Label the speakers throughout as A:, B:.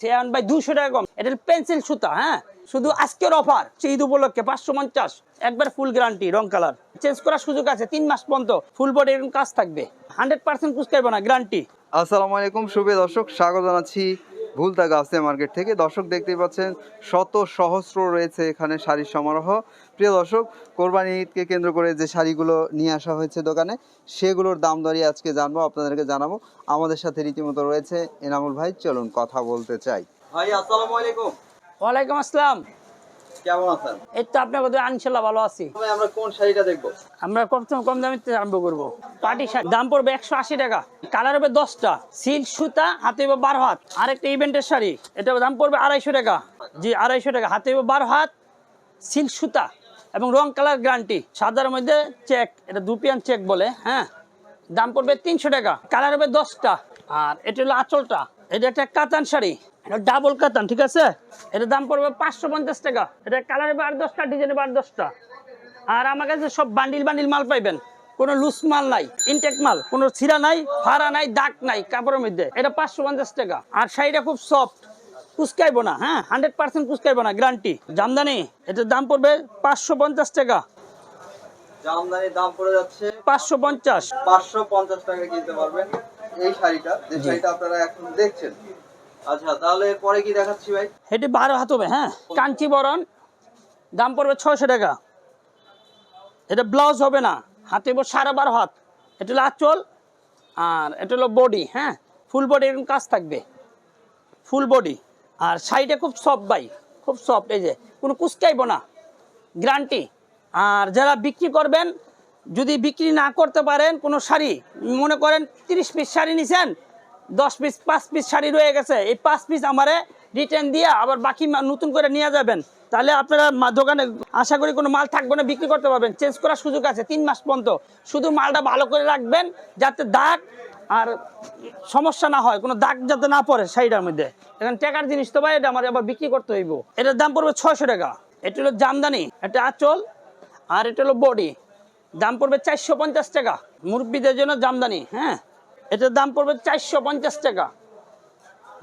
A: সেয়ান ভাই দুশো টাকা কম। এটা পেন্সিল সুতা হ্যাঁ? শুধু আজকের অফার ঈদ উপলক্ষে পাঁচশো পঞ্চাশ। একবার ফুল গ্যারান্টি রং কালার চেঞ্জ করার সুযোগ আছে তিন মাস পর্যন্ত। ফুল বডি এরকম কাজ থাকবে। হান্ড্রেড পার্সেন্ট কুচকাইবো না গ্যারান্টি
B: আসসালামু আলাইকুম শুভে দর্শক, স্বাগত জানাচ্ছি ভুলতা গাউসিয়া মার্কেট থেকে দর্শক দেখতে পাচ্ছেন শত সহস্র রয়েছে এখানে শাড়ির সমারোহ। প্রিয় দর্শক কোরবানি ঈদকে কেন্দ্র করে যে শাড়িগুলো নিয়ে আসা হয়েছে দোকানে সেগুলোর দাম দাঁড়িয়ে আজকে জানব আপনাদেরকে জানাব। আমাদের সাথে রীতিমতো রয়েছে এনামুল ভাই চলুন কথা বলতে চাই। ভাই আসসালামু আলাইকুম।
A: ওয়ালাইকুম আসসালাম।
B: কেমন আছেন?
A: এই তো আপনার কথা আনশাল্লাহ ভালো আছি।
B: আমরা কোন শাড়িটা দেখব?
A: আমরা কম কম দামে আরম্ভ করব। পার্টি শার্ট দাম পড়বে একশো আশি টাকা। কালার হবে দশটা। সিল্ক সুতা হাতে হবে বারো হাত। আরেকটা ইভেন্টের শাড়ি। এটা দাম পড়বে আড়াইশো টাকা। জি আড়াইশো টাকা। হাতে হবে বারো হাত সিল্ক সুতা এবং রং কালার গ্যারান্টি। সাদার মধ্যে চেক এটা দুপিয়ান চেক বলে হ্যাঁ? দাম পড়বে তিনশো টাকা। কালার হবে দশটা। আর এটা হলো আঁচলটা। এটা একটা কাতান শাড়ি। ডাবল কাতান ঠিক আছে? এটা দাম পড়বে পাঁচশো পঞ্চাশ টাকা। এটা কালার বার দশটা ডিজাইন বার দশটা। আর আমার কাছে সব বান্ডিল বান্ডিল মাল পাইবেন। কোনো লুজ মাল নাই ইনটেক মাল কোনো ছিঁড়া নাই ফাড়া নাই দাগ নাই কাপড়ের মধ্যে। এটা পাঁচশো পঞ্চাশ টাকা। আর শাড়িটা খুব সফট কুচকাইবো না হ্যাঁ? হান্ড্রেড পার্সেন্ট কুচকাইবো না গ্যারান্টি জামদানি এটার দাম পড়বে পাঁচশো পঞ্চাশ টাকা।
B: জামদানির দাম পড়ে যাচ্ছে
A: পাঁচশো পঞ্চাশ।
B: পাঁচশো পঞ্চাশ টাকা কিনতে পারবেন এই শাড়িটা। যে শাড়িটা আপনারা এখন দেখছেন আচ্ছা তাহলে পরে কি দেখাচ্ছি ভাই?
A: এটি বারো হাত হবে হ্যাঁ? কাঞ্চিবরণ দাম পড়বে ছয়শো টাকা। এটা ব্লাউজ হবে না হাতে সাড়ে বারো হাত। এটা হলো আঁচল আর এটা হলো বডি হ্যাঁ? ফুল বডি এরকম কাজ থাকবে। ফুল বডি আর শাড়িটা খুব সফট বাই খুব সফট এই যে কোনো কুচকাইব না। গ্যারান্টি আর যারা বিক্রি করবেন যদি বিক্রি না করতে পারেন কোনো শাড়ি মনে করেন তিরিশ পিস শাড়ি নিছেন দশ পিস পাঁচ পিস শাড়ি রয়ে গেছে। এই পাঁচ পিস আমারে রিটার্ন দিয়ে আবার বাকি নতুন করে নিয়ে যাবেন। তাহলে আপনারা দোকানে আশা করি কোনো মাল থাকবে না, বিক্রি করতে পারবেন। চেঞ্জ করার সুযোগ আছে তিন মাস পর্যন্ত। শুধু মালটা ভালো করে রাখবেন যাতে দাগ আর সমস্যা না হয়, কোনো দাগ যাতে না পড়ে শাড়িটার মধ্যে। এখন টাকার জিনিস তো ভাই, এটা আমার আবার বিক্রি করতে হইব। এটার দাম পড়বে ছয়শো টাকা। এটা হলো জামদানি, এটা আঁচল আর এটা হলো বডি। দাম পড়বে চারশো পঞ্চাশ টাকা। মুরব্বীদের জন্য জামদানি হ্যাঁ? এটার দাম পড়বে চারশো পঞ্চাশ টাকা।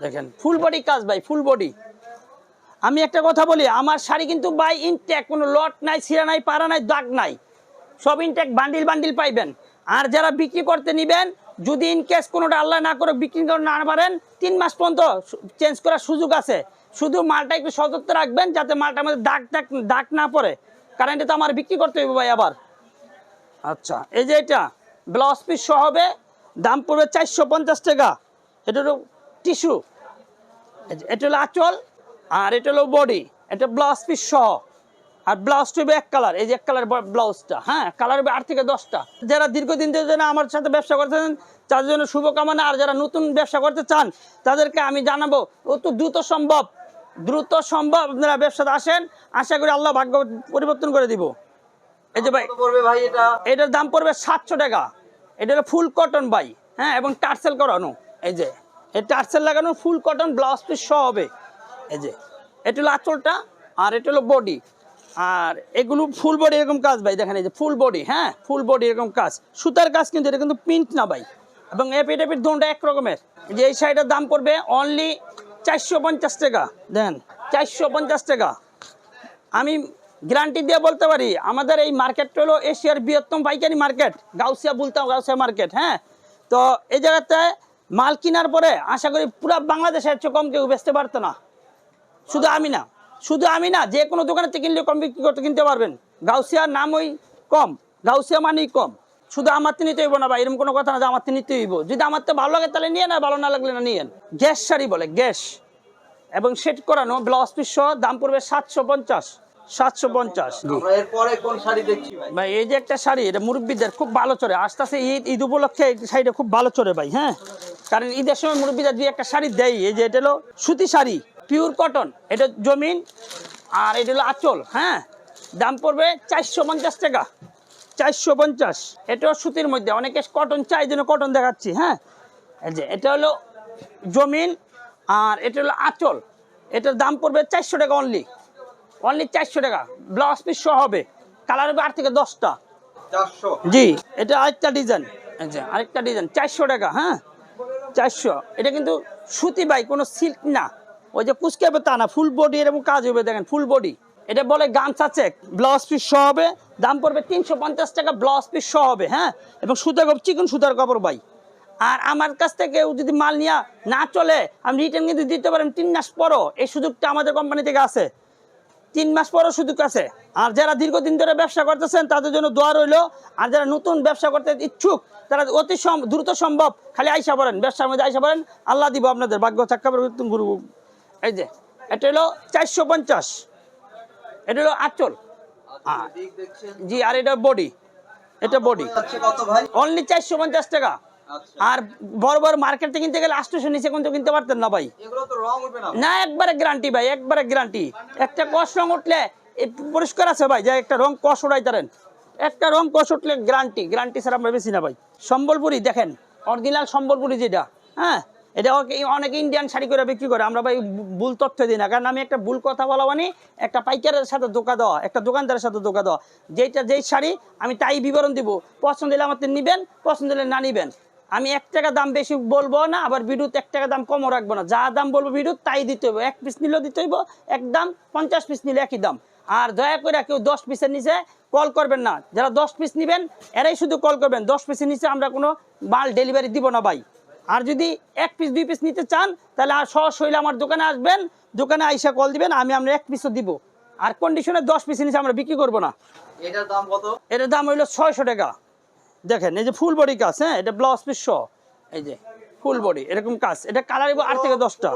A: দেখেন ফুল বডি কাজ ভাই ফুল বডি আমি একটা কথা বলি, আমার শাড়ি কিন্তু বাই ইনটেক কোনো লট নাই, ছিঁড়া নাই, পাড়া নাই, দাগ নাই। সব ইনটেক বান্ডিল বান্ডিল পাইবেন। আর যারা বিক্রি করতে নিবেন, যদি ইন কেস কোনোটা আল্লাহ না করে বিক্রি করে না পারেন, তিন মাস পর্যন্ত চেঞ্জ করার সুযোগ আছে। শুধু মালটা একটু সতর্ক রাখবেন, যাতে মালটার মধ্যে দাগ দাগ দাগ না পড়ে। কারণ এটা তো আমার বিক্রি করতে হবে ভাই আবার। আচ্ছা এই যে এটা ব্লাউজ পিস সহ হবে দাম পড়বে চারশো পঞ্চাশ টাকা। এটা হলো টিস্যু। এটা হলো আঁচল আর এটা হলো বডি। এটা ব্লাউজ পিস সহ। আর ব্লাউজটা হবে এক কালার। এই যে এক কালার ব্লাউজটা হ্যাঁ কালার হবে আট থেকে দশটা। যারা দীর্ঘদিন ধরে আমার সাথে ব্যবসা করতেছেন তাদের জন্য শুভকামনা। আর যারা নতুন ব্যবসা করতে চান তাদেরকে আমি জানাব অত দ্রুত সম্ভব। দ্রুত সম্ভব আপনারা ব্যবসাতে আসেন। আশা করি আল্লাহ ভাগ্য পরিবর্তন করে দিব। এই যে ভাই
B: ভাই এটা?
A: এটার দাম পড়বে সাতশো টাকা। এটা হলো ফুল কটন বাই হ্যাঁ এবং টার্সেল করানো, এই যে, এই টার্সেল লাগানো ফুল কটন ব্লাউজ পিস সহ হবে, এই যে, এটা হলো আঁচলটা আর এটা হলো বডি, আর এগুলো ফুল বডি এরকম কাজ ভাই, দেখেন এই যে ফুল বডি হ্যাঁ ফুল বডি এরকম কাজ, সুতার কাজ কিন্তু এটা কিন্তু প্রিন্ট না ভাই, এবং এপিট এপিট দুটা এক রকমের যে এই শাড়িটার দাম পড়বে অনলি চারশো পঞ্চাশ টাকা, দেন, চারশো পঞ্চাশ টাকা, আমি গ্যারান্টি দিয়ে বলতে পারি, আমাদের এই মার্কেটটা হলো এশিয়ার বৃহত্তম পাইকারি মার্কেট গাউসিয়া বলতাম গাউসিয়া মার্কেট হ্যাঁ? তো এই জায়গাতে মাল কেনার পরে আশা করি পুরো বাংলাদেশে এর চেয়ে কম কেউ বেচতে পারতো না। শুধু আমি না, শুধু আমি না, যে কোনো দোকানে কিনলে কম বিক্রি করতে কিনতে পারবেন। গাউসিয়ার নাম ওই কম, গাউসিয়া মানেই কম। শুধু আমার তো নিতে হইব না ভাই, এরকম কোনো কথা না যে আমার তো নিতে হইব। যদি আমার তো ভালো লাগে তাহলে নিয়ে না ভালো না লাগলে না নিয়েন। গ্যাস শাড়ি বলে, গ্যাস। এবং সেট করানো ব্লাউজ পিস দাম পড়বে সাতশো পঞ্চাশ। সাতশো পঞ্চাশ।
B: ভাই?
A: এই যে একটা শাড়ি এটা মুরব্বীদের খুব ভালো চলে আস্তে আস্তে ঈদ ঈদ উপলক্ষে এই শাড়িটা খুব ভালো চলে ভাই হ্যাঁ? কারণ ঈদের সময় মুরব্বীদের দুই একটা শাড়ি দেয়। এই যে এটা হলো সুতি শাড়ি পিওর কটন এটা জমিন আর এটা হলো আঁচল হ্যাঁ? দাম পড়বে চারশো পঞ্চাশ টাকা। চারশো পঞ্চাশ। এটাও সুতির মধ্যে। অনেকে কটন চাই জন্য কটন দেখাচ্ছি হ্যাঁ? এই যে এটা হলো জমিন আর এটা হলো আঁচল। এটার দাম পড়বে চারশো টাকা অনলি অনলি চারশো টাকা। ব্লাউজ পিস সহ হবে। কালার হবে আট থেকে দশটা।
B: চারশো?
A: জি এটা আরেকটা ডিজাইন আচ্ছা আরেকটা ডিজাইন চারশো টাকা হ্যাঁ? চারশো। এটা কিন্তু সুতি বাই কোনো সিল্ক না। ওই যে কুচকে হবে তা না ফুল বডি এরকম কাজ হবে দেখেন ফুল বডি এটা বলে গামছা চেক ব্লাউজ পিস সহ হবে দাম পড়বে তিনশো পঞ্চাশ টাকা ব্লাউজ পিস সহ হবে হ্যাঁ? এবং সুতার চিকন সুতার কাপড় বাই আর আমার কাছ থেকে যদি মাল নিয়ে না চলে আমি রিটার্ন কিন্তু দিতে পারেন তিন মাস পরও। এই সুযোগটা আমাদের কোম্পানি থেকে আছে তিন মাস পরও সুযোগ আছে। আর যারা দীর্ঘদিন ধরে ব্যবসা করতেছেন তাদের জন্য দোয়া রইল। আর যারা নতুন ব্যবসা করতে ইচ্ছুক তারা অতি দ্রুত সম্ভব খালি আইসা পড়েন ব্যবসার মধ্যে আইসা পড়েন। আল্লাহ দিব আপনাদের ভাগ্য চাক্কা গুরু। এই যে এটা হলো চারশো পঞ্চাশ। এটা হলো আচল। জি আর এটা বডি এটা বডি অনলি চারশো পঞ্চাশ টাকা। আর বড় বড় মার্কেটে কিনতে গেলে আটশোশো নিচে কিন্তু কিনতে পারতেন না ভাই?
B: না।
A: একবারে গ্যারান্টি ভাই একবারে গ্যারান্টি একটা কষ রং উঠলে পরিষ্কার আছে ভাই যে একটা রং কষ উড়াই তারেন একটা রং কষ উঠলে গ্যারান্টি গ্যারান্টি ছাড়া আমরা বেশি না ভাই। সম্বলপুরি দেখেন অরিজিনাল সম্বলপুরি যেটা হ্যাঁ? এটা অনেকে ইন্ডিয়ান শাড়ি করে বিক্রি করে আমরা ভাই ভুল তথ্য দিই না কারণ আমি একটা ভুল কথা বলা মানে একটা পাইকারের সাথে ধোকা দেওয়া একটা দোকানদারের সাথে ধোকা দেওয়া। যেটা যেই শাড়ি আমি তাই বিবরণ দিব। পছন্দ হলে আমার নিবেন পছন্দ হলে না নিবেন। আমি এক টাকা দাম বেশি বলব না আবার বিদ্যুৎ এক টাকা দাম কমও রাখব না। যা দাম বলব বিদ্যুৎ তাই দিতে হইব। এক পিস নিলেও দিতে হইব এক দাম পঞ্চাশ পিস নিলে একই দাম। আর দয়া করে কেউ দশ পিসের নিচে কল করবেন না। যারা দশ পিস নিবেন এরাই শুধু কল করবেন। দশ পিসের নিচে আমরা কোনো মাল ডেলিভারি দিব না ভাই। আর যদি এক পিস দুই পিস নিতে চান তাহলে আর সহজ হইলে আমার দোকানে আসবেন দোকানে আইসা কল দিবেন আমি আমরা এক পিসও দিব। আর কন্ডিশনে দশ পিসের নিচে আমরা বিক্রি করব না।
B: এটার দাম কত?
A: এটার দাম হইল ছয়শো টাকা। দেখেন এই যে ফুল বডি কাজ হ্যাঁ? এটা ব্লাউজ পিস সহ। এই যে ফুল বডি এরকম কাজ। এটা কালার আট থেকে দশটা।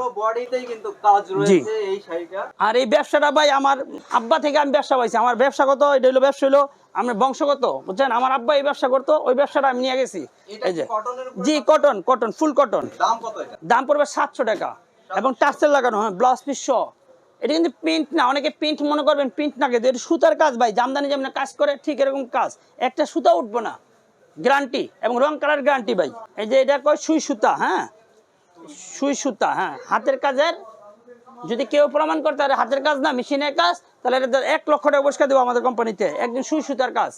B: কিন্তু কাজ রয়েছে এই শাড়িটা।
A: আর এই ব্যবসাটা ভাই আমার আব্বা থেকে আমি ব্যবসা পাইছি। আমার ব্যবসাগত এটা হলো ব্যবসা হলো আমার বংশগত বুঝছেন? আমার আব্বা এই ব্যবসা করতো ওই ব্যবসাটা আমি নিয়ে গেছি। এই যে? জি কটন কটন ফুল কটন
B: দাম
A: দাম পড়বে সাতশো টাকা। এবং টার্সেল লাগানো হ্যাঁ ব্লাউজ পিস সহ। এটা কিন্তু প্রিন্ট না অনেকে প্রিন্ট মনে করবেন প্রিন্ট না কিন্তু এটা সুতার কাজ ভাই। জামদানি যেমন কাজ করে ঠিক এরকম কাজ। একটা সুতা উঠবো না। গ্যারান্টি এবং রং কালার গ্যারান্টি ভাই। এই যে এটা কয় সুই সুতা হ্যাঁ? সুই সুতা হ্যাঁ। হাতের কাজের যদি কেউ প্রমাণ করতে পারে হাতের কাজ না, মেশিনের কাজ, তাহলে এটা এক লক্ষ টাকা পুরস্কার দেবো আমাদের কোম্পানিতে একদিন সুই সুতার কাজ।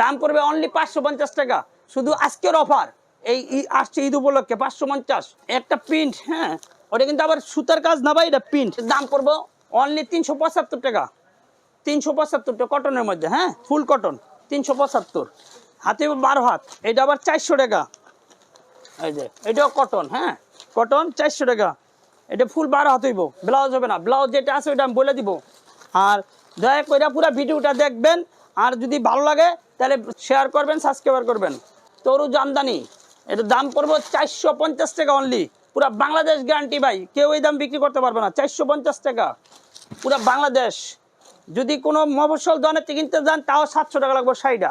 A: দাম পড়বে অনলি পাঁচশো পঞ্চাশ টাকা। শুধু আজকের অফার এই আসছে ঈদ উপলক্ষে পাঁচশো পঞ্চাশ। একটা প্রিন্ট হ্যাঁ। ওটা কিন্তু আবার সুতার কাজ না ভাই, এটা প্রিন্ট দাম পড়ব অনলি তিনশো পঁচাত্তর টাকা। তিনশো পঁচাত্তর টাকা কটনের মধ্যে হ্যাঁ? ফুল কটন তিনশো পঁচাত্তর। হাতে বারো হাত, এটা আবার চারশো টাকা। এই যে, এটাও কটন হ্যাঁ? কটন চারশো টাকা। এটা ফুল বারো হাত হইব ব্লাউজ হবে না। ব্লাউজ যেটা আছে ওইটা আমি বলে দিব। আর দয়া করে পুরো ভিডিওটা দেখবেন। আর যদি ভালো লাগে, তাহলে শেয়ার করবেন সাবস্ক্রাইবার করবেন। তরু জামদানি এটা দাম পড়ব চারশো পঞ্চাশ টাকা অনলি পুরো বাংলাদেশ গ্যারান্টি ভাই, কেউ এই দাম বিক্রি করতে পারবে না। চারশো পঞ্চাশ টাকা। পুরো বাংলাদেশ। যদি কোনো মফসল থেকে কিনতে যান, তাও সাতশো টাকা লাগবে শাড়িটা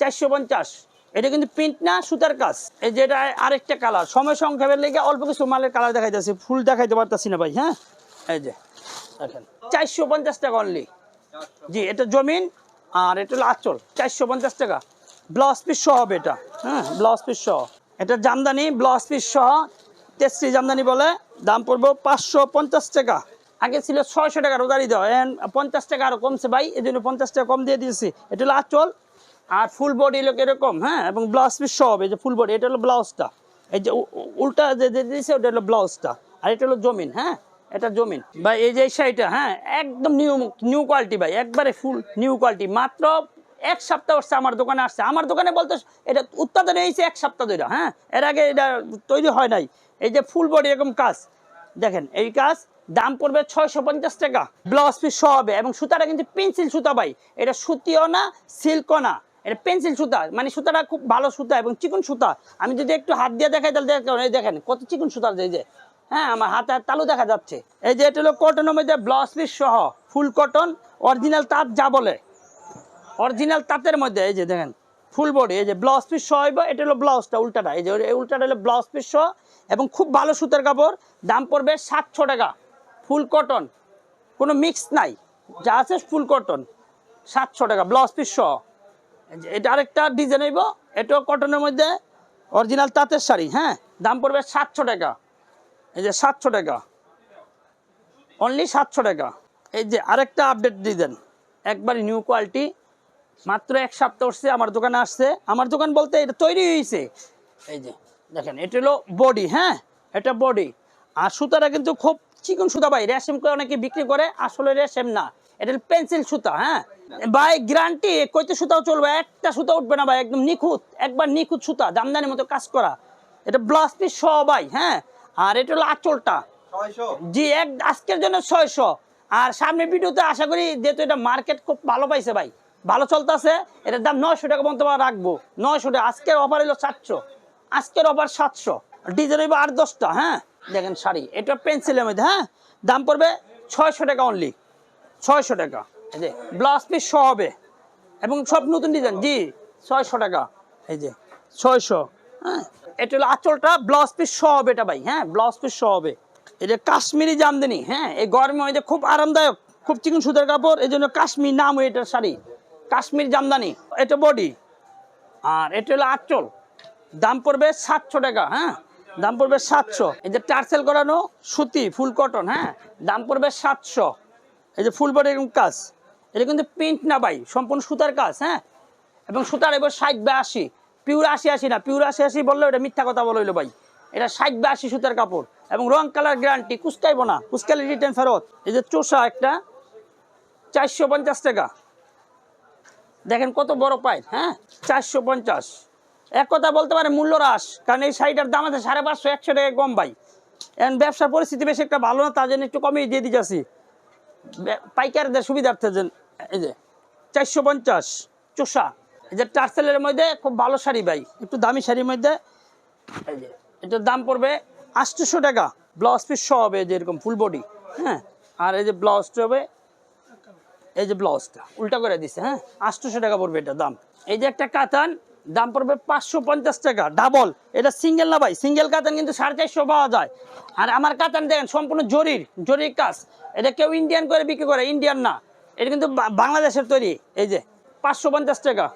A: চারশো পঞ্চাশ। এটা কিন্তু প্রিন্ট না, সুতার কাজ। এই যে এটা আরেকটা কালার সময় সংক্ষেপের লেগে অল্প কিছু মালের কালার দেখাইতেছে, ফুল দেখাইতে পারতাছি না ভাই হ্যাঁ? এই যে চারশো পঞ্চাশ টাকা অনলি জি, এটা জমিন, আর এটা হলো আঁচল, চারশো পঞ্চাশ টাকা। ব্লাউজ পিস সহ হবে এটা হ্যাঁ ব্লাউজ পিস সহ। এটা জামদানি ব্লাউজ পিস সহ টেস্টি জামদানি বলে, দাম পড়ব পাঁচশো পঞ্চাশ টাকা। আগে ছিল ছয়শো টাকা রোজারি দেওয়া পঞ্চাশ টাকা আরও কমছে ভাই এই জন্য পঞ্চাশ টাকা কম দিয়ে দিয়েছি। এটা হলো আঁচল আর ফুল বডি লোক এরকম হ্যাঁ? এবং ব্লাউজ পিস সহ হবে এই যে ফুল বডি এটা হলো ব্লাউজটা এই যে উল্টা যে দিয়েছে ওটা হলো ব্লাউজটা আর এটা হলো জমিন হ্যাঁ? এটা জমিন। ভাই, এই যে শাড়িটা হ্যাঁ? একদম নিউ নিউ কোয়ালিটি ভাই, একবারে ফুল নিউ কোয়ালিটি মাত্র এক সপ্তাহ হচ্ছে আমার দোকানে আসছে। আমার দোকানে বলতে এটা উৎপাদন হয়েছে এক সপ্তাহ ধরে হ্যাঁ? এর আগে এটা তৈরি হয় নাই। এই যে ফুল বডি এরকম কাজ। দেখেন, এই কাজ দাম পড়বে ছয়শো পঞ্চাশ টাকা। ব্লাউজ পিস সহ হবে এবং সুতাটা কিন্তু পেন্সিল সুতা ভাই। এটা সুতিও না সিল্কও না। এটা পেন্সিল সুতা মানে সুতাটা খুব ভালো সুতা এবং চিকন সুতা। আমি যদি একটু হাত দিয়ে দেখাই, তাহলে দেখেন এই দেখেন, কত চিকন সুতা এই যে। হ্যাঁ আমার হাতে তালু দেখা যাচ্ছে। এই যে, এটা হলো কটনের মধ্যে ব্লাউজ পিস সহ ফুল কটন অরিজিনাল তাঁত যা বলে। অরিজিনাল তাঁতের মধ্যে, এই যে দেখেন ফুল বডি এই যে ব্লাউজ পিস সহ এটা হলো ব্লাউজটা উল্টাটা। এই যে, এই উল্টাটা হলো ব্লাউজ পিস সহ, এবং খুব ভালো সুতার কাপড়, দাম পড়বে সাতশো টাকা। ফুল কটন কোনো মিক্স নাই। যা আছে ফুল কটন সাতশো টাকা ব্লাউজ পিস সহ। এটা আরেকটা ডিজাইন হইব। এটাও কটনের মধ্যে অরিজিনাল তাঁতের শাড়ি হ্যাঁ? দাম পড়বে সাতশো টাকা। এই যে সাতশো টাকা। অনলি সাতশো টাকা। এই যে আরেকটা আপডেট ডিজাইন একবার নিউ কোয়ালিটি মাত্র এক সপ্তাহ উঠছে আমার দোকানে আসছে। আমার দোকান বলতে এটা তৈরি হয়েছে এই যে দেখেন, এটা হলো বডি হ্যাঁ? এটা বডি আর সুতাটা কিন্তু খুব চিকন সুতা ভাই। রেশম করে অনেকে বিক্রি করে। আসলে রেশম না। এটা পেন্সিল সুতা হ্যাঁ? ভাই গ্যারান্টি কইতে সুতাও চলবে একটা সুতা উঠবে না ভাই একদম নিখুঁত একবার নিখুঁত সুতা জামদানির মতো কাজ করা। এটা ব্লাউজ পিস সহ ভাই হ্যাঁ? আর এটা হলো আঁচলটা। জি এক আজকের জন্য ছয়শো। আর সামনে ভিডিওতে আশা করি যেহেতু এটা মার্কেট খুব ভালো পাইছে ভাই ভালো চলতেছে এটার দাম নয়শো টাকা পর্যন্ত আমরা রাখব। নয়শো টাকা আজকের অফার হলো সাতশো। আজকের অফার সাতশো। ডিজাইন হইব আট দশটা হ্যাঁ? দেখেন শাড়ি এটা পেন্সিলের মধ্যে হ্যাঁ? দাম পড়বে ছয়শো টাকা অনলি ছয়শো টাকা। এই যে ব্লাউজ পিস সহ হবে। এবং সব নতুন ডিজাইন জি, ছয়শো টাকা। এই যে, ছয়শো। হ্যাঁ এটা হলো আঁচলটা ব্লাউজ পিস সহ হবে এটা ভাই। হ্যাঁ ব্লাউজ পিস সহ হবে। এটা কাশ্মীরি জামদানি। হ্যাঁ এই গরমে মধ্যে খুব আরামদায়ক, খুব চিকন সুতার কাপড়। এই জন্য কাশ্মীর নাম হয় এটার শাড়ি। কাশ্মীর জামদানি। এটা বডি আর এটা হলো আঁচল। দাম পড়বে সাতশো টাকা হ্যাঁ। দাম পড়বে সাতশো। এই যে টার্সেল করানো সুতি, ফুল কটন হ্যাঁ। দাম পড়বে সাতশো। এই যে ফুল বডি কাজ। এটা কিন্তু প্রিন্ট না ভাই, সম্পূর্ণ সুতার কাজ হ্যাঁ? এবং সুতার এবার ষাট বা আশি পিওর আশি আশি না পিওর আশি আশি বললে এটা মিথ্যা কথা বলল ভাই। এটা ষাট বা আশি সুতার কাপড়, এবং রং কালার গ্যারান্টি কুচকাইবো না কুচকালে রিটার্ন ফেরত। এই যে চোষা একটা, চারশো পঞ্চাশ টাকা। দেখেন কত বড় পায় হ্যাঁ? চারশো পঞ্চাশ। এক কথা বলতে পারে মূল্য হ্রাস, কারণ এই শাড়িটার দাম আছে সাড়ে পাঁচশো, একশো টাকা কম ভাই। এখন ব্যবসার পরিস্থিতি বেশি একটা ভালো না, তার জন্য একটু কমিয়ে দিয়ে দিতেছি। পাইকারদের সুবিধার্থে এই যে, চারশো পঞ্চাশ, চোষা। এই যে টার্সেলের মধ্যে খুব ভালো শাড়ি ভাই, একটু দামি শাড়ির মধ্যে। এই যে, এটার দাম পড়বে আটশোশো টাকা। ব্লাউজ পিস সহ হবে যে এরকম ফুল বডি হ্যাঁ? আর এই যে ব্লাউজটা হবে, এই যে ব্লাউজটা, উল্টা করে দিছে হ্যাঁ? আটশোশো টাকা পড়বে এটা দাম। এই যে একটা কাতান, দাম পড়বে পাঁচশো পঞ্চাশ টাকা ডাবল এটা সিঙ্গেল না ভাই? সিঙ্গেল কাতান কিন্তু সাড়ে চারশো পাওয়া যায়। আর আমার কাতান দেখেন, সম্পূর্ণ জরির জরির কাজ। এটা কেউ ইন্ডিয়ান করে বিক্রি করে ইন্ডিয়ান না। এটা কিন্তু বাংলাদেশের তৈরি। এই যে, পাঁচশো পঞ্চাশ টাকা।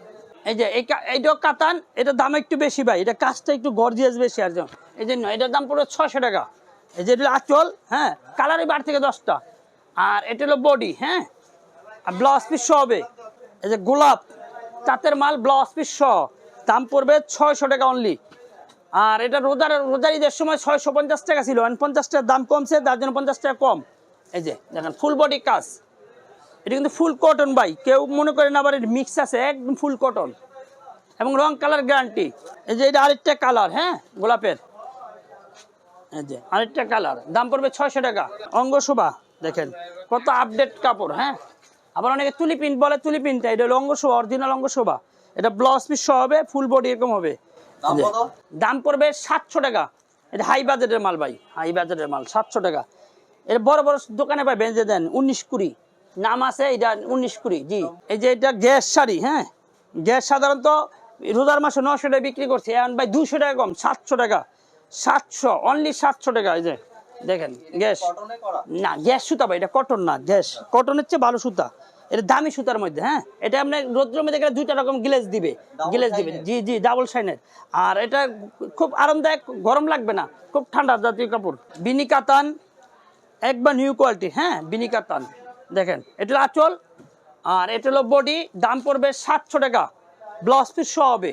A: এই যে, এই কা- এইটাও কাতান, এটার দাম একটু বেশি ভাই। এটা কাজটা একটু গর্জিয়াস বেশি আর জন্য এই জন্য এটার দাম পড়বে ছশো টাকা। এই যে, এটা আঁচল হ্যাঁ? কালারই বার থেকে দশটা। আর এটা হলো বডি হ্যাঁ? আর ব্লাউজ পিস হবে। এই যে, গোলাপ, তাঁতের মাল ব্লাউজ পিস সহ। দাম পড়বে ছয়শো টাকা অনলি আর এটা রোজার রোজার ঈদের সময় ছয়শো পঞ্চাশ টাকা ছিল। পঞ্চাশ টাকার দাম কমছে, তার জন্য পঞ্চাশ টাকা কম। এই যে, দেখেন ফুল বডি কাজ। এটা কিন্তু ফুল কটন ভাই। কেউ মনে করেন আবার মিক্স আছে একদম ফুল কটন এবং রং কালার গ্যারান্টি এই যে এটা আরেকটা কালার হ্যাঁ গোলাপের। এই যে আরেকটা কালার দাম পড়বে ছয়শো টাকা। অঙ্গশোভা দেখেন কত আপডেট কাপড় হ্যাঁ। আবার অনেকে তুলি প্রিন্ট বলে তুলি প্রিন্টটা এটা হলো অঙ্গশোভা অরিজিনাল অঙ্গশোভা এটা ব্লাউজ পিস হবে ফুল বডি এরকম হবে।
B: দাম
A: দাম পড়বে সাতশো টাকা। এটা হাই বাজেটের মাল ভাই হাই বাজেটের মাল সাতশো টাকা। এটা বড় বড় দোকানে পাই বেঁচে দেন উনিশ কুড়ি। নাম আছে এটা উনিশ কুড়ি জি। এই যে এটা গ্যাস শাড়ি হ্যাঁ? গ্যাস সাধারণত রোজার মাসে নশো টাকা বিক্রি করছে এখন ভাই দুশো টাকা কম সাতশো টাকা সাতশো অনলি সাতশো টাকা এই যে দেখেন গ্যাস। না গ্যাস সুতা ভাই এটা কটন না গ্যাস। কটনের চেয়ে ভালো সুতা এটা দামি সুতার মধ্যে হ্যাঁ? এটা আপনার রৌদ্রের মধ্যে গেলে দুইটা রকম গ্লেজ দিবে গ্লেজ দিবে জি জি ডাবল শাইনের আর এটা খুব আরামদায়ক গরম লাগবে না খুব ঠান্ডা জাতীয় কাপড়। বিনি কাতান একবার নিউ কোয়ালিটি হ্যাঁ? বিনি কাতান। দেখেন, এটা আঁচল, আর এটা হলো বডি, দাম পড়বে সাতশো টাকা। ব্লাউজ পিস সহ হবে।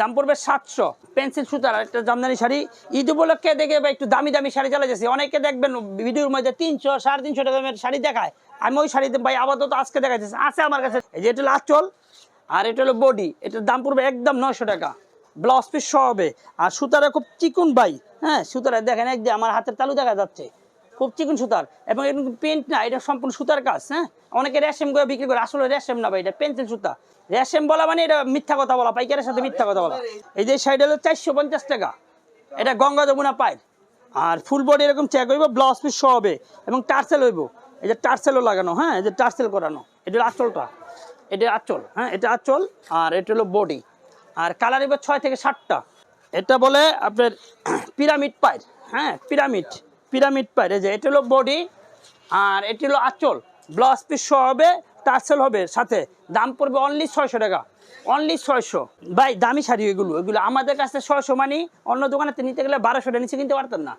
A: দাম পড়বে সাতশো। পেন্সিল, সুতার একটা জামদানি শাড়ি। ঈদ উপলক্ষে দেখে বা একটু দামি দামি শাড়ি চালা যাচ্ছে। অনেকে দেখবেন ভিডিওর মধ্যে তিনশো, সাড়ে তিনশো টাকা দামের শাড়ি দেখায়। আমি ওই শাড়িতে ভাই আপাতত আজকে দেখাচ্ছি আছে আমার কাছে। এই যে এটা আঁচল, আর এটা হলো বডি। এটার দাম পড়বে একদম নয়শো টাকা। ব্লাউজ পিস সহ হবে। আর সুতারা খুব চিকুন ভাই। হ্যাঁ সুতারা দেখেন একদম আমার হাতের তালু দেখা যাচ্ছে। খুব চিকন সুতার। এবং এটা পেন্ট না, এটা সম্পূর্ণ সুতার কাজ হ্যাঁ? অনেকে রেশম করে বিক্রি করে, আসলে রেশম না ভাই, এটা পেন্সিল সুতা। রেশম বলা মানে এটা মিথ্যা কথা বলা, পাইকারের সাথে মিথ্যা কথা বলা। এই যে সাইড হলো চারশো পঞ্চাশ টাকা। এটা গঙ্গা যমুনা পায় আর ফুল বডি এরকম চেক হইব ব্লাউজ পিস সহ হবে। এবং টার্সেল হইব। এই যে টার্সেলও লাগানো হ্যাঁ? এই যে টার্সেল করানো। এটা হলো আঁচলটা। এটা আঁচল হ্যাঁ? এটা আঁচল, আর এটা হলো বডি আর কালার এবার ছয় থেকে সাতটা। এটা বলে আপনার পিরামিড পায়ের হ্যাঁ? পিরামিড পিরামিড এই যে, এটা হলো বডি আর এটি হলো আঁচল। ব্লাউজ পিস হবে টার্সেল হবে সাথে। দাম পড়বে অনলি ছয়শো টাকা। অনলি ছয়শো। ভাই, দামি শাড়ি এগুলো। এগুলো আমাদের কাছে ছয়শো মানে অন্য দোকানেতে নিতে গেলে বারোশো টাকা নিচে কিনতে পারতেন না।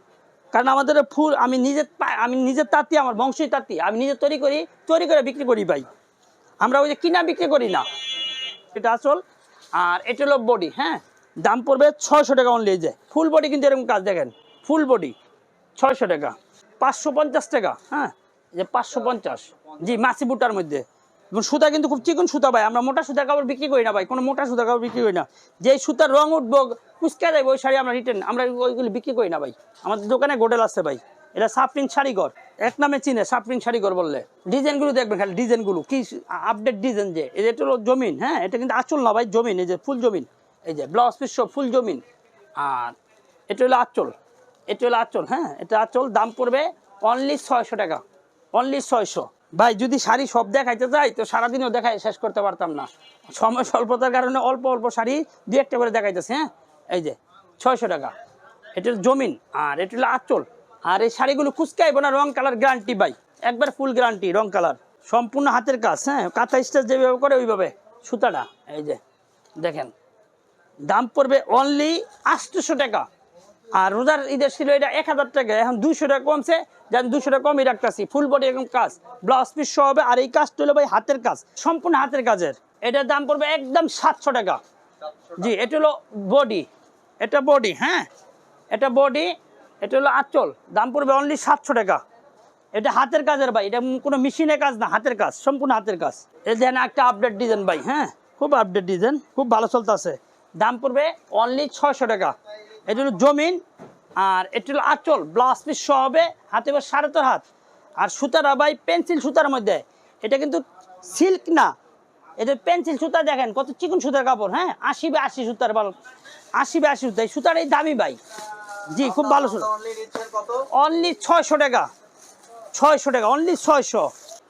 A: কারণ আমাদের ফুল, আমি নিজের আমি নিজের তাঁতি, আমার বংশই তাঁতি। আমি নিজে তৈরি করি, তৈরি করে বিক্রি করি ভাই। আমরা ওই যে কিনা বিক্রি করি না। এটা আসল আর এটা হলো বডি হ্যাঁ? দাম পড়বে ছয়শো টাকা অনলি যে। ফুল বডি কিন্তু এরকম কাজ দেখেন। ফুল বডি ছয়শো টাকা। পাঁচশো পঞ্চাশ টাকা হ্যাঁ? যে পাঁচশো পঞ্চাশ। জি মাসি বুটার মধ্যে। এবং সুতা কিন্তু খুব চিকন সুতা ভাই, আমরা মোটা সুতা কাপড় বিক্রি করি না ভাই, কোনো মোটা সুতা কাপড় বিক্রি করি না। যে সুতার রং উঠবো, কুচকা যাবে ওই শাড়ি আমরা রিটার্ন আমরা ওইগুলি বিক্রি করি না ভাই। আমাদের দোকানে গোডেল আছে ভাই, এটা সাফরিন শাড়িঘর, এক নামে চিনে, সাফরিন শাড়িঘর বললে। ডিজাইনগুলো দেখবেন খালি, ডিজাইনগুলো, কি আপডেট ডিজাইন যে এটা হলো জমিন হ্যাঁ? এটা কিন্তু আচল না ভাই, জমিন, এই যে ফুল জমিন, এই যে ব্লাউজ পিস ফুল জমিন। আর এটা হলো আচল। এটা হলো আচল হ্যাঁ? এটা আচল, দাম পড়বে অনলি ছয়শো টাকা অনলি ছয়শো। ভাই, যদি শাড়ি সব দেখাইতে যাই, তো সারাদিনও দেখাই, শেষ করতে পারতাম না। সময় স্বল্পতার কারণে অল্প অল্প শাড়ি দু একটা করে দেখাইতেছে হ্যাঁ? এই যে, ছয়শো টাকা। এটা জমিন, আর এটা হলো আচল। আর এই শাড়িগুলো কুচকাইব না, রং কালার গ্যারান্টি ভাই। একবার ফুল গ্যারান্টি রং কালার। সম্পূর্ণ হাতের কাজ হ্যাঁ? কাঁথা স্টাচ যেভাবে করে, ওইভাবে। সুতাটা, এই যে, দেখেন। দাম পড়বে অনলি আটশোশো টাকা। আর রোজার ঈদের ছিল এটা এক হাজার টাকা, এখন দুশো টাকা কমছে, যেন দুশো টাকা কমই রাখতেছি। ফুল বডি এরকম কাজ ব্লাউজ পিস সহ হবে, আর এই কাজটা হলো ভাই হাতের কাজ, সম্পূর্ণ হাতের কাজের। এটার দাম পড়বে একদম সাতশো টাকা। জি, এটা হলো বডি এটা বডি হ্যাঁ? এটা বডি এটা হলো আঁচল, দাম পড়বে অনলি সাতশো টাকা। এটা হাতের কাজের ভাই, এটা কোনো মেশিনের কাজ না, হাতের কাজ, সম্পূর্ণ হাতের কাজ। এই দেখেন একটা আপডেট ডিজাইন ভাই হ্যাঁ? খুব আপডেট ডিজাইন খুব ভালো চলতেছে। দাম পড়বে অনলি ছয়শো টাকা। এটা হলো জমিন আর এটা হলো আঁচল ব্লাউজ পিস সহ হবে হাতে বা সাড়ে তোর হাত। আর সুতারা ভাই পেন্সিল সুতার মধ্যে। এটা কিন্তু সিল্ক না। এটা পেন্সিল সুতা দেখেন কত চিকন সুতার কাপড় হ্যাঁ? আশি বা আশি সুতার ভালো আশি বা আশি সুতা। সুতার এই দামি ভাই। জি খুব ভালো সুতা। অনলি ছয়শো টাকা। ছয়শো টাকা অনলি ছয়শো।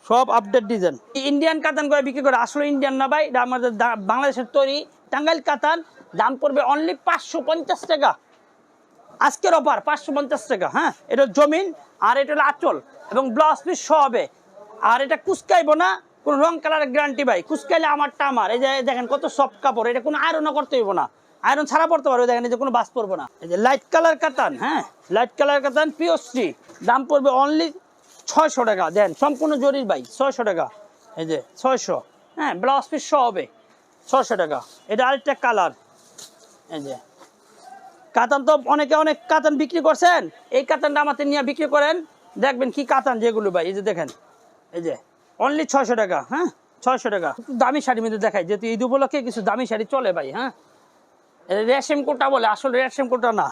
A: সব আপডেট ডিজাইন ইন্ডিয়ান কাতান করে বিক্রি করে আসলে ইন্ডিয়ান না ভাই আমাদের বাংলাদেশের তৈরি টাঙ্গাইল কাতান। দাম পড়বে অনলি পাঁচশো পঞ্চাশ টাকা। আজকের অফার পাঁচশো পঞ্চাশ টাকা হ্যাঁ? এটা জমিন, আর এটা আঁচল, এবং ব্লাউজ পিস সহ হবে। আর এটা কুচকাইবো না, কোনো রং কালারের গ্যারান্টি ভাই। কুচকাইলে আমারটা আমার। এই যে দেখেন কত সফট কাপড়, এটা কোনো আয়রনও করতে হইব না। আয়রন ছাড়া পড়তে পারবে, দেখেন এই যে কোনো বাস পড়ব না। এই যে লাইট কালার কাতান হ্যাঁ? লাইট কালার কাতান পিওসি দাম পড়বে অনলি ছয়শো টাকা। দেন, সম্পূর্ণ জরির ভাই, ছয়শো টাকা। এই যে ছয়শো হ্যাঁ? ব্লাউজ পিস সহ হবে, ছয়শো টাকা। এটা আরেকটা কালার এই যে কাতান তো অনেকে অনেক কাতান বিক্রি করছেন। এই কাতানটা আমাদের নিয়ে বিক্রি করেন। দেখবেন কি কাতান যেগুলো ভাই, এই যে দেখেন, এই যে অনলি ছয়শো টাকা হ্যাঁ? ছয়শো টাকা। দামি শাড়ি মধ্যে দেখাই, যেহেতু ঈদ উপলক্ষে কিছু দামি শাড়ি চলে ভাই হ্যাঁ? রেশম কোটা বলে, আসলে রেশম কোটা না।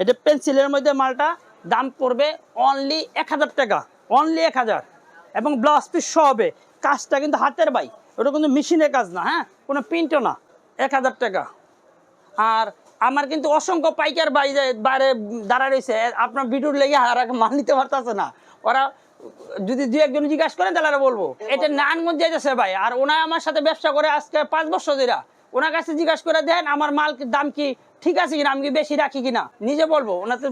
A: এটা পেন্সিলের মধ্যে মালটা দাম পড়বে অনলি এক হাজার টাকা অনলি এক হাজার। এবং ব্লাউজ পিস হবে। কাজটা কিন্তু হাতের ভাই, ওটা কিন্তু মেশিনের কাজ না হ্যাঁ? কোনো প্রিন্টও না, এক হাজার টাকা। আর আমার কিন্তু অসংখ্য পাইকার বাইরে বাইরে দাঁড়া রয়েছে আপনার ভিডিওর লেগে আর মান মাল নিতে পারতেছে না। ওরা যদি দু একজন জিজ্ঞাসা করেন তাহলে বলব। এটা নানগঞ্জ যাইতেছে ভাই আর ওনার আমার সাথে ব্যবসা করে আজকে পাঁচ বছর ধরে। ওনার কাছে জিজ্ঞাসা করে দেন আমার মাল দাম কি ঠিক আছে কিনা? আমি কি বেশি রাখি কিনা? নিজে বলব ওনাতে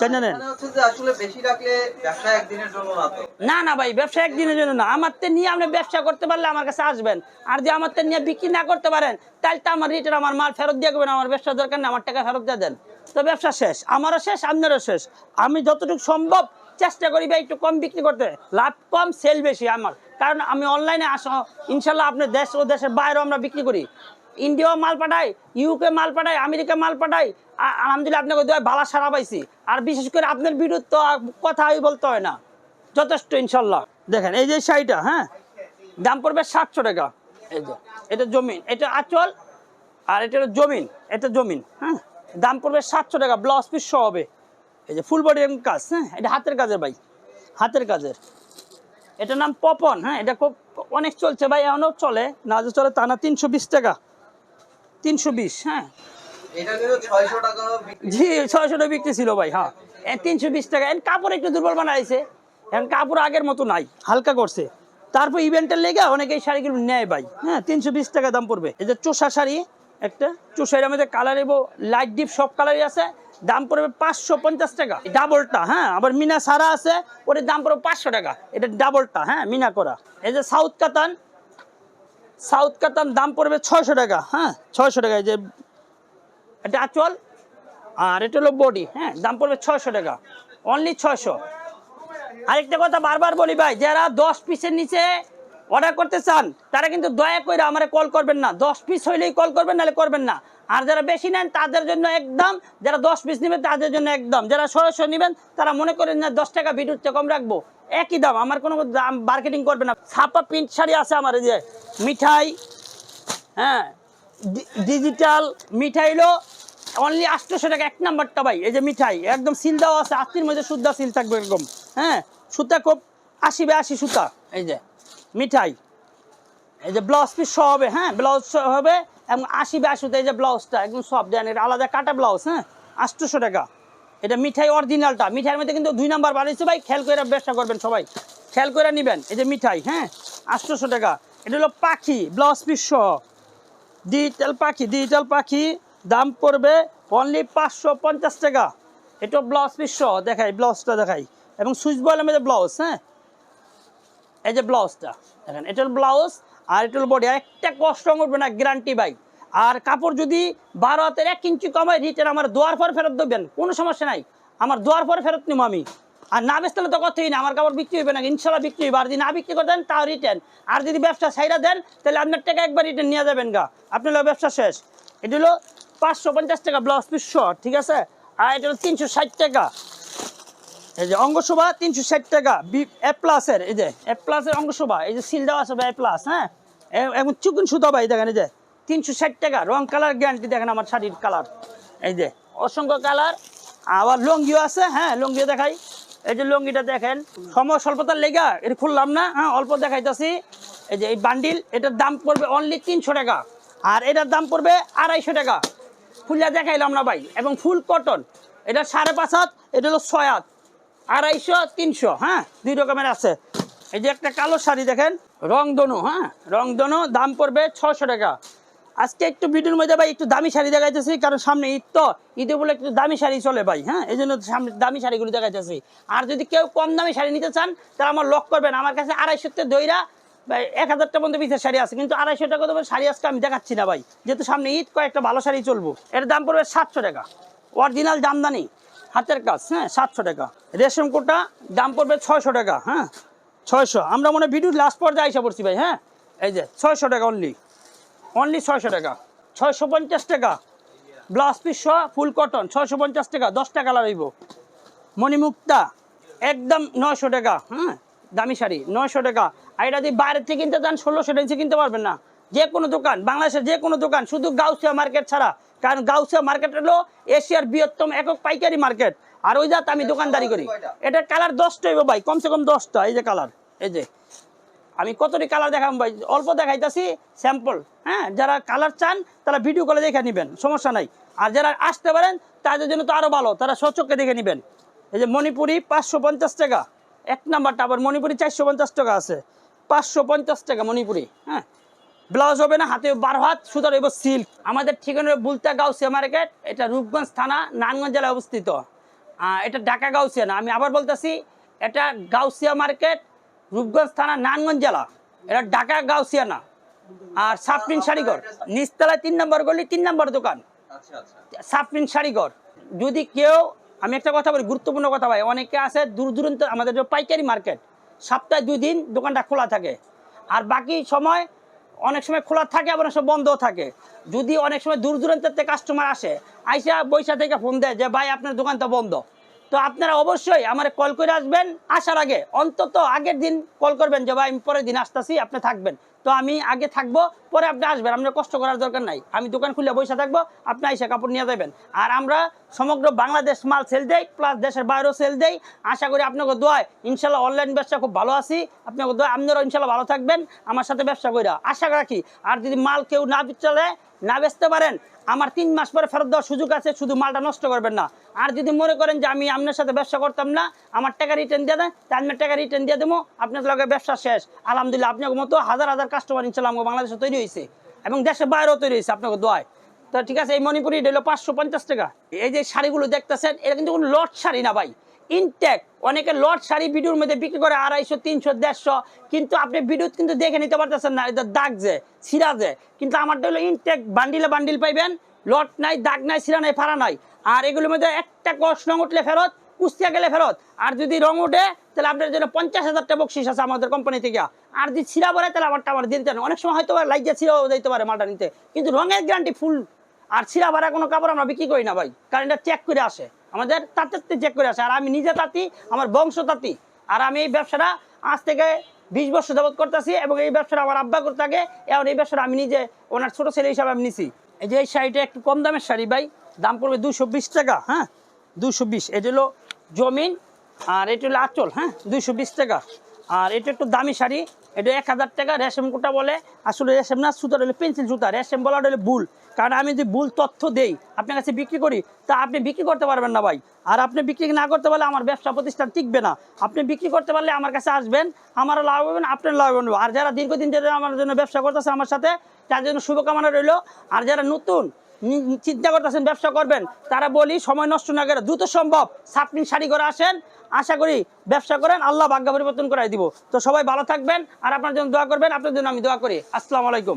A: জেনে নেন
B: মানে হচ্ছে যে আসলে বেশি রাখলে ব্যবসা একদিনের জন্য না
A: না না ভাই ব্যবসা একদিনের জন্য না। আমার তে নিয়ে আপনি ব্যবসা করতে পারলে আমার কাছে আসবেন। আর যে আমার তে নিয়ে বিক্রি না করতে পারেন তাহলে তো আমার রিটার্ন আমার মাল ফেরত দিয়ে দেবেন আমার ব্যবসা দরকার না আমার টাকা ফেরত দিয়ে দেন। তো ব্যবসা শেষ আমারও শেষ আপনারও শেষ। আমি যতটুকু সম্ভব চেষ্টা করি ভাই একটু কম বিক্রি করতে। লাভ কম সেল বেশি আমার। কারণ আমি অনলাইনে আসো ইনশাল্লাহ আপনার দেশ ও দেশের বাইরেও আমরা বিক্রি করি। ইন্ডিয়াও মাল পাঠাই ইউকে মাল পাঠাই আমেরিকা মাল পাঠাই আ- আলহামদুলিল্লাহ আপনাকে দোয়া ভালো সারা পাইছি। আর বিশেষ করে আপনার বিরুদ্ধ কথাই বলতে হয় না। যথেষ্ট, ইনশাল্লাহ। দেখেন, এই যে শাড়িটা হ্যাঁ? দাম পড়বে সাতশো টাকা। এই যে, এটা জমিন, এটা আচল, আর এটা জমিন এটা জমিন হ্যাঁ? দাম পড়বে সাতশো টাকা ব্লাউজ পিস হবে। এই যে ফুল বডি কাজ হ্যাঁ? এটা হাতের কাজের ভাই, হাতের কাজের। এটার নাম পপন হ্যাঁ? এটা খুব অনেক চলছে ভাই এখনও চলে, না যে চলে তা না, তিনশো বিশ টাকা। তিনশো বিশ হ্যাঁ। জি ছয়শো টাকা বিক্রি। ছিল ভাই হ্যাঁ। তিনশো বিশ টাকা। এখন কাপড় একটু দুর্বল বানাইছে। এখন কাপড় আগের মতো নাই হালকা করছে। তারপর ইভেন্টের লেগে অনেকে এই শাড়িগুলো নেয় ভাই হ্যাঁ তিনশো বিশ টাকা দাম পড়বে। এই যে চোষা শাড়ি একটা চোষার মধ্যে কালার এবং লাইট ডিপ সব কালারই আছে। দাম পড়বে পাঁচশো পঞ্চাশ টাকা। ডাবলটা হ্যাঁ আবার মিনা সারা আছে ওর দাম পড়বে পাঁচশো টাকা। এটা ডাবলটা হ্যাঁ মিনা করা। এই যে সাউথ কাতান সাউথ কাতান দাম পড়বে ছয়শো টাকা হ্যাঁ ছয়শো টাকা যে এটা আচল আর এটা হলো বডি হ্যাঁ দাম পড়বে ছয়শো টাকা অনলি ছয়শো। আরেকটা কথা বারবার বলি ভাই, যারা দশ পিসের নিচে অর্ডার করতে চান, তারা কিন্তু দয়া করে আমার কল করবেন না। দশ পিস হইলেই কল করবেন, নাহলে করবেন না। আর যারা বেশি নেন, তাদের জন্য একদম, যারা দশ পিস নেবেন, তাদের জন্য একদম। যারা সরাসরি নেবেন, তারা মনে করেন না, দশ টাকা ভিডিওর কম রাখব। একই দাম। আমার কোনো দাম মার্কেটিং করবে না। ছাপা প্রিন্ট শাড়ি আছে আমার, এই যে মিঠাই হ্যাঁ ডিজিটাল মিঠাই হলো অনলি আটশোশো টাকা, এক নাম্বারটা ভাই, এই যে মিঠাই, একদম সিল দেওয়া আছে আশির মধ্যে সুদ্ধা সিল থাকবে এরকম হ্যাঁ সুতা খুব আশি বে আশি সুতা, এই যে মিঠাই, এই যে ব্লাউজ পিস সহ হবে হ্যাঁ ব্লাউজ হবে, এবং আশি বে আশিতে এই যে ব্লাউজটা একদম সব দেন আলাদা কাটা ব্লাউজ হ্যাঁ আটশোশো টাকা। এটা মিঠাই অরিজিনালটা মিঠাইয়ের মধ্যে কিন্তু দুই নাম্বার বাড়িয়েছে ভাই। খেয়াল করে ব্যবসা করবেন সবাই। খেয়াল করে নেবেন। এই যে মিঠাই হ্যাঁ? আটশোশো টাকা। এটা হলো পাখি ব্লাউজ পিস সহ। ডিজিটাল পাখি ডিজিটাল পাখি। দাম পড়বে অনলি পাঁচশো পঞ্চাশ টাকা। এটা ব্লাউজ পিস সহ। দেখাই ব্লাউজটা দেখাই। এবং সুইচ বয়েলের মধ্যে ব্লাউজ হ্যাঁ? এই যে ব্লাউজটা দেখেন, এটা ব্লাউজ আর এটা বডি আর একটা কষ্ট উঠবে না গ্যারান্টি ভাই। আর কাপড় যদি বারো হাতের এক ইঞ্চি কমায় রিটার্ন আমার দোয়ার পর ফেরত দেবেন। কোনো সমস্যা নাই। আমার দোয়ার পর ফেরত নিব আমি। আর না বেচতে হলে তো কথাই না, আমার কাপড় বিক্রি হবে না, ইনশাল্লাহ বিক্রি হবে আর যদি না বিক্রি করে দেন, তাও রিটার্ন আর যদি ব্যবসা সাইরা দেন, তাহলে আপনার টাকা একবার রিটার্ন নিয়ে যাবেন গা। আপনার ব্যবসা শেষ। এটা হলো পাঁচশো পঞ্চাশ টাকা ব্লাউজ পিস শর্ট, ঠিক আছে? আর এটা হলো তিনশো ষাট টাকা। এই যে অঙ্গসভা তিনশো ষাট টাকা। বি, এ প্লাসের এই যে, এ প্লাসের অঙ্গসভা এই যে সিল দেওয়া আছে, এ প্লাস হ্যাঁ? এবং চুকুন সুতো ভাই, দেখেন এই যে। তিনশো ষাট টাকা। রং কালার গ্যারান্টি দেখেন আমার শাড়ির কালার। এই যে, অসংখ্য কালার। আবার লঙ্গিও আছে হ্যাঁ লঙ্গিও দেখাই। এই যে লঙ্গিটা দেখেন, সময় স্বল্পতার লেগা এটা খুললাম না হ্যাঁ অল্প দেখাইতেছি। এই যে এই বান্ডিল এটার দাম পড়বে অনলি তিনশো টাকা। আর এটার দাম পড়বে আড়াইশো টাকা। ফুলিয়া দেখাইলাম না ভাই, এবং ফুল কটন এটা সাড়ে পাঁচ হাত, এটা হলো ছয় হাত। আড়াইশো, তিনশো হ্যাঁ দুই রকমের আছে। এই যে একটা কালো শাড়ি দেখেন, রংধনু হ্যাঁ রংধনু, দাম পড়বে ছশো টাকা। আজকে একটু ভিডিওর মধ্যে ভাই একটু দামি শাড়ি দেখাইতেছি, কারণ সামনে ঈদ তো, ঈদে বলে একটু দামি শাড়ি চলে ভাই হ্যাঁ? এই জন্য সামনে দামি শাড়িগুলো দেখাইতেছি। আর যদি কেউ কম দামি শাড়ি নিতে চান তাহলে আমার লক করবেন। আমার কাছে আড়াইশোতে দইরা, ভাই এক হাজার টাকা পর্যন্ত পিসের শাড়ি আছে, কিন্তু আড়াইশো টাকা দেবো শাড়ি আজকে আমি দেখাচ্ছি না ভাই। যেহেতু সামনে ঈদ, কয়েকটা ভালো শাড়ি চলবো। এর দাম পড়বে সাতশো টাকা। অরিজিনাল জামদানি, হাতের কাজ হ্যাঁ সাতশো টাকা। রেশম কোটা, দাম পড়বে ছয়শো টাকা হ্যাঁ? ছয়শো। আমরা মনে ভিডিও লাস্ট পর্যায়ে আইসা পড়ছি ভাই হ্যাঁ? এই যে, ছয়শো টাকা অনলি অনলি ছয়শো টাকা। ছয়শো পঞ্চাশ টাকা। ব্লাউজ পিস সহ ফুল কটন ছয়শো পঞ্চাশ টাকা দশটা কালার হইব। মণিমুক্তা একদম নয়শো টাকা হ্যাঁ দামি শাড়ি নয়শো টাকা। আর এটা যদি বাইরে থেকে কিনতে চান ষোলোশো টাকা কিনতে পারবেন না। যে কোনো দোকান বাংলাদেশের যে কোনো দোকান শুধু গাউসিয়া মার্কেট ছাড়া। কারণ গাউসিয়া মার্কেট হলো এশিয়ার বৃহত্তম একক পাইকারি মার্কেট। আর ওই জাত আমি দোকানদারি করি। এটা কালার দশটা হইব ভাই কমসে কম দশটা এই যে কালার এই যে। আমি কতটি কালার দেখাম ভাই? অল্প দেখাইতেছি স্যাম্পল হ্যাঁ? যারা কালার চান, তারা ভিডিও কলে দেখে নেবেন, সমস্যা নাই। আর যারা আসতে পারেন, তাদের জন্য তো আরও ভালো, তারা সচক্ষে দেখে নেবেন। এই যে মণিপুরি, পাঁচশো পঞ্চাশ টাকা। এক নাম্বারটা আবার মণিপুরি, চারশো পঞ্চাশ টাকা আছে। পাঁচশো পঞ্চাশ টাকা মণিপুরি হ্যাঁ? ব্লাউজ হবে না, হাতে বারো হাত, সুতরাং এবার সিল্ক। আমাদের ঠিকানা বুলতা গাউসিয়া মার্কেট, এটা রূপগঞ্জ থানা, নারায়ণগঞ্জ জেলায় অবস্থিত। এটা ঢাকা গাউসিয়া না, আমি আবার বলতেছি, এটা গাউসিয়া মার্কেট রূপগঞ্জ থানা নারায়ণগঞ্জ জেলা। এটা ঢাকা গাউসিয়া না। আর সাফরিন শাড়িঘর। নিচতলায় তিন নম্বর গলি তিন নম্বর দোকান। সাফরিন শাড়িঘর। যদি কেউ আমি একটা কথা বলি গুরুত্বপূর্ণ কথা ভাই অনেকে আছে দূর দূরান্ত আমাদের যে পাইকারি মার্কেট সপ্তাহে দুই দিন দোকানটা খোলা থাকে। আর বাকি সময় অনেক সময় খোলা থাকে আবার অনেক সময় বন্ধও থাকে। যদি অনেক সময় দূর দূরান্ত থেকে কাস্টমার আসে আইসা বৈশা থেকে ফোন দেয় যে ভাই আপনার দোকানটা বন্ধ। তো আপনারা অবশ্যই আমার কল করে আসবেন। আসার আগে, অন্তত আগের দিন কল করবেন যে, ভাই, আমি পরের দিন আসতেছি, আপনি থাকবেন। তো আমি আগে থাকব, পরে আপনি আসবেন। আপনার কষ্ট করার দরকার নাই। আমি দোকান খুলে বসে থাকব, আপনি এসে কাপড় নিয়ে যাবেন আর আমরা সমগ্র বাংলাদেশ মাল সেল দেই প্লাস দেশের বাইরেও সেল দেই। আশা করি আপনাকে দোয়ায়, ইনশাল্লাহ অনলাইন ব্যবসা খুব ভালো আছি। আপনাকে দোয়া আপনারাও ইনশাল্লাহ ভালো থাকবেন। আমার সাথে ব্যবসা কইরা আশা রাখি, আর যদি মাল কেউ না চলে না বেচতে পারেন আমার তিন মাস পরে ফেরত দেওয়ার সুযোগ আছে, শুধু মালটা নষ্ট করবেন না। আর যদি মনে করেন যে আমি আপনার সাথে ব্যবসা করতাম না, আমার টাকা রিটার্ন দিয়ে দেয় তাই আমি টাকা রিটার্ন দিয়ে দেবো, আপনার লগে ব্যবসা শেষ। আলহামদুলিল্লাহ, আপনার মতো হাজার হাজার কাস্টমার ইনশাল্লাহ আমাকে বাংলাদেশে তৈরি হয়েছে এবং দেশের বাইরেও তৈরি হয়েছে আপনাকে দোয়ায়। তো ঠিক আছে, এই মণিপুরি এটা হলো পাঁচশো পঞ্চাশ টাকা। এই যে শাড়িগুলো দেখতেছেন, এটা কিন্তু কোনো লট শাড়ি না ভাই। ইনটেক অনেকে লট শাড়ি ভিডিওর মধ্যে বিক্রি করে আড়াইশো, তিনশো, দেড়শো। কিন্তু আপনি ভিডিও কিন্তু দেখে নিতে পারতেছেন না এটা দাগ যে ছিঁড়া যে। কিন্তু আমারটা হলো ইনটেক বান্ডিলে বান্ডিল পাইবেন। লট নাই, দাগ নাই ছিঁড়া নাই, ফাড়া নাই। আর এগুলোর মধ্যে একটা কষ রং উঠলে ফেরত, কুস্তিয়া গেলে ফেরত। আর যদি রং উঠে, তাহলে আপনার জন্য পঞ্চাশ হাজার টাকা বকশিস আছে আমাদের কোম্পানি থেকে। আর যদি ছিঁড়া পড়ে, তাহলে আমারটা আমার দিতে। অনেক সময় হয়তো লাইজা ছিঁড়াও দিতে পারে মালটা নিতে। কিন্তু রঙের গ্যারান্টি ফুল আর ছিঁড়া ভাড়া কোনো কাপড় আমরা বিক্রি করি না ভাই। কারণ এটা চেক করে আসে। আমাদের তাঁতের চেক করে আসে। আর আমি নিজে তাঁতি, আমার বংশ তাঁতি। আর আমি এই ব্যবসাটা আজ থেকে বিশ বছর যাবত করতেছি এবং এই ব্যবসাটা আমার আব্বা করতে থাকে এবং এই ব্যবসাটা আমি নিজে, ওনার ছোট ছেলে হিসাবে আমি নিছি। এই যে এই শাড়িটা একটু কম দামের শাড়ি ভাই, দাম পড়বে দুশো বিশ টাকা হ্যাঁ? দুশো বিশ, এটা হলো জমিন, আর এটা হলো আঁচল হ্যাঁ? দুশো বিশ টাকা। আর এটা একটু দামি শাড়ি এটা এক হাজার টাকা, রেশম কোটা বলে। আসলে রেশম না, সুতার হলে পেন্সিল সুতা, রেশম বলা হলে ভুল। কারণ আমি যদি ভুল তথ্য দেই, আপনার কাছে বিক্রি করি, তা আপনি বিক্রি করতে পারবেন না ভাই। আর আপনি বিক্রি না করতে পারলে আমার ব্যবসা প্রতিষ্ঠান টিকবে না। আপনি বিক্রি করতে পারলে আমার কাছে আসবেন, আমারও লাভ হবে না আপনার লাভ হবে না। আর যারা দীর্ঘদিন ধরে আমার জন্য ব্যবসা করতেছে, আমার সাথে, তার জন্য শুভকামনা রইল। আর যারা নতুন চিন্তা করতেছেন ব্যবসা করবেন, তারা বলি, সময় নষ্ট না করে দ্রুত সম্ভব সাপনি শাড়ি করে আসেন। আশা করি ব্যবসা করেন, আল্লাহ ভাগ্য পরিবর্তন করাই দিব। তো সবাই ভালো থাকবেন, আর আপনার জন্য দোয়া করবেন, আপনার জন্য আমি দোয়া করি। আসসালামু আলাইকুম।